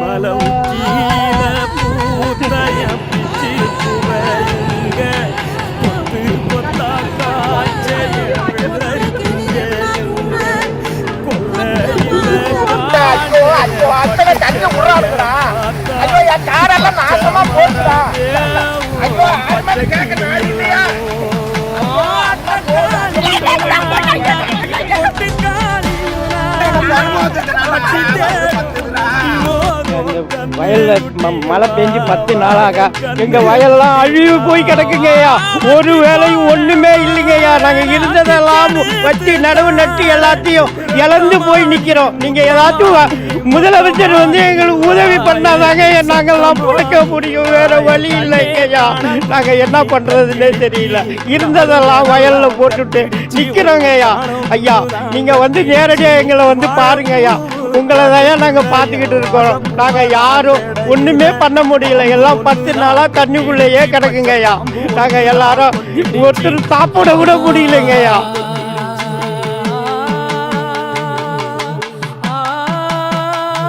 மலை உச்சியில பூத்தைய பிச்சு புகையுங்க கொத்து கொத்தா காய்ச்சல் ஐயோ தண்ணி ஐயோ என் காரெல்லாம் நாசமா போச்சுடா. ஐயோ கேட்க আমার வயல்ல மழை பெஞ்சு பத்து நாளாக. எங்க வயல்லாம் அழிவு போய் கிடக்குங்கய்யா ஒரு வேலையும் ஒண்ணுமே இல்லைங்கய்யா நாங்க இருந்ததெல்லாம் வச்சு நடவு நட்டு எல்லாத்தையும் இழந்து போய் நிக்கிறோம். நீங்க ஏதாச்சும் முதலமைச்சர் வந்து எங்களுக்கு உதவி பண்ணாதாங்க நாங்கெல்லாம் பிழைக்க முடியும். வேற வழி இல்லைங்கய்யா நாங்க என்ன பண்றதுன்னே தெரியல. இருந்ததெல்லாம் வயல்ல போட்டுட்டு நிக்கிறோங்க ஐயா. ஐயா நீங்க வந்து நேரடியா எங்களை வந்து பாருங்க ஐயா. உங்களை தான் நாங்கள் பார்த்துக்கிட்டு இருக்கோம். நாங்கள் யாரும் ஒன்றுமே பண்ண முடியல. எல்லாம் பத்து நாளாக தண்ணிக்குள்ளேயே கிடக்குங்கய்யா. நாங்கள் எல்லாரும் ஒருத்தர் சாப்பிட கூட முடியலங்கய்யா.